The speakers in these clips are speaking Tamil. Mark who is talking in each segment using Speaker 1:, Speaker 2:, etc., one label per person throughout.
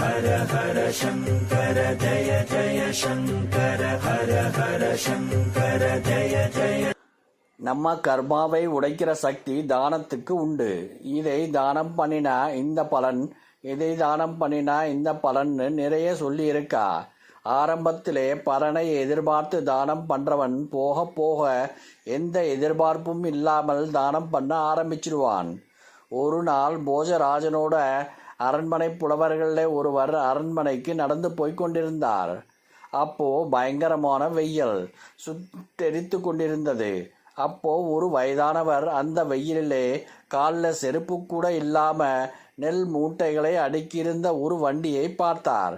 Speaker 1: ஹர ஹர சங்கர ஜய ஜய சங்கர ஹர ஹர சங்கர ஜய ஜய
Speaker 2: நம்ம கர்மாவை உடைக்கிற சக்தி தானத்துக்கு உண்டு. இதை தானம் பண்ணினா இந்த பலன் இதை தானம் பண்ணினா இந்த பலன்னு நிறைய சொல்லி இருக்கா ஆரம்பத்திலே பலனை எதிர்பார்த்து தானம் பண்றவன் போக போக எந்த எதிர்பார்ப்பும் இல்லாமல் தானம் பண்ண ஆரம்பிச்சிடுவான் ஒரு நாள் போஜராஜனோட அரண்மனை புலவர்களில் ஒருவர் அரண்மனைக்கு நடந்து போய்கொண்டிருந்தார் அப்போ பயங்கரமான வெயில் சுத்தெரித்து கொண்டிருந்தது. அப்போ ஒரு வயதானவர் அந்த வெயிலிலே காலில் செருப்பு கூட இல்லாம நெல் மூட்டைகளை அடுக்கியிருந்த ஒரு வண்டியை பார்த்தார்.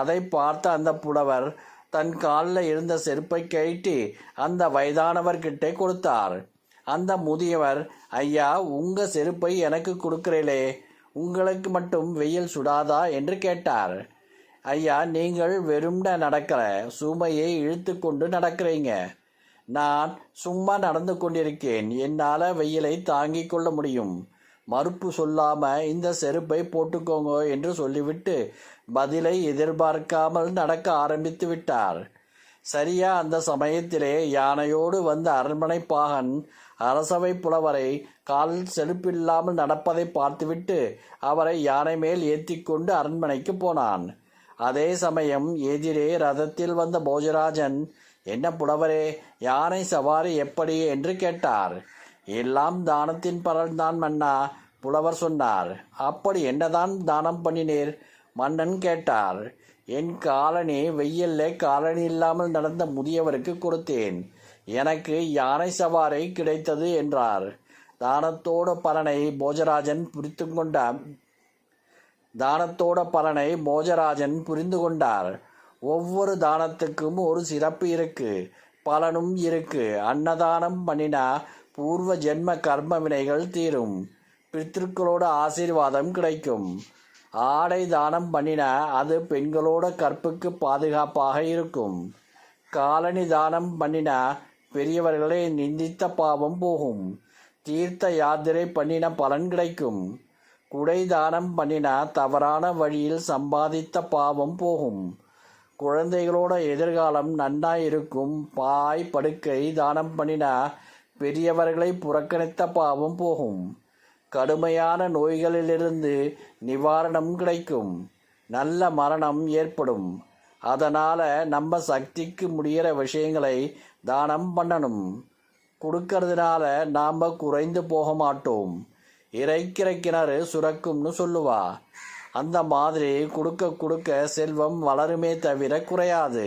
Speaker 2: அதை பார்த்த அந்த புலவர் தன் காலில் இருந்த செருப்பை கழட்டி அந்த வயதானவர்கிட்ட கொடுத்தார். அந்த முதியவர் ஐயா உங்க செருப்பை எனக்கு கொடுக்கிறீங்களே உங்களுக்கு மட்டும் வெயில் சுடாதா என்று கேட்டார். ஐயா நீங்கள் வெறும்ன நடக்கிற சுமையை இழுத்து கொண்டு நடக்கிறீங்க. நான் சும்மா நடந்து கொண்டிருக்கேன். என்னால் வெயிலை தாங்கிக் கொள்ள முடியும். மறுப்பு சொல்லாம இந்த செருப்பை போட்டுக்கோங்க என்று சொல்லிவிட்டு பதிலை எதிர்பார்க்காமல் நடக்க ஆரம்பித்து விட்டார். சரியா? அந்த சமயத்திலே யானையோடு வந்த அரண்மனை பாகன் அரசவை புலவரை கால் செழுப்பில்லாமல் நடப்பதை பார்த்துவிட்டு அவரை யானை மேல் ஏற்றிக்கொண்டு அரண்மனைக்கு போனான். அதே சமயம் எதிரே ரதத்தில் வந்த போஜராஜன் என்ன புலவரே யானை சவாரி எப்படி? என்று கேட்டார். எல்லாம் தானத்தின் பரல்தான் மன்னா புலவர் சொன்னார். அப்படி என்னதான் தானம் பண்ணினீர்? மன்னன் கேட்டார். என் காலனி வெயில்ல காலனி இல்லாமல் நடந்த முதியவருக்கு கொடுத்தேன். எனக்கு யானை சவாரி கிடைத்தது என்றார். தானத்தோட பலனை போஜராஜன் புரித்து கொண்டார். தானத்தோட பலனை போஜராஜன் புரிந்து கொண்டார். ஒவ்வொரு தானத்துக்கும் ஒரு சிறப்பு இருக்கு. பலனும் இருக்கு. அன்னதானம் பண்ணினா பூர்வ ஜென்ம கர்ம வினைகள் தீரும். பித்திருக்களோட ஆசீர்வாதம் கிடைக்கும். ஆடை தானம் பண்ணினா அது பெண்களோட கற்புக்கு பாதுகாப்பாக இருக்கும். காலனி தானம் பண்ணினா பெரியவர்களை நிந்தித்த பாவம் போகும். தீர்த்த யாத்திரை பண்ணின பலன் கிடைக்கும். குடை தானம் பண்ணினா தவறான வழியில் சம்பாதித்த பாவம் போகும். குழந்தைகளோட எதிர்காலம் நன்னா இருக்கும் பாய் படுக்கை தானம் பண்ணினா பெரியவர்களை புறக்கணித்த பாவம் போகும். கடுமையான நோய்களிலிருந்து நிவாரணம் கிடைக்கும். நல்ல மரணம் ஏற்படும். அதனால் நம்ம சக்திக்கு முடிகிற விஷயங்களை தானம் பண்ணணும். கொடுக்கறதுனால நாம் குறைந்து போக மாட்டோம். இறைக்கிற கிணறு சுரக்கும்னு சொல்லுவா. அந்த மாதிரி கொடுக்க கொடுக்க செல்வம் வளருமே தவிர குறையாது.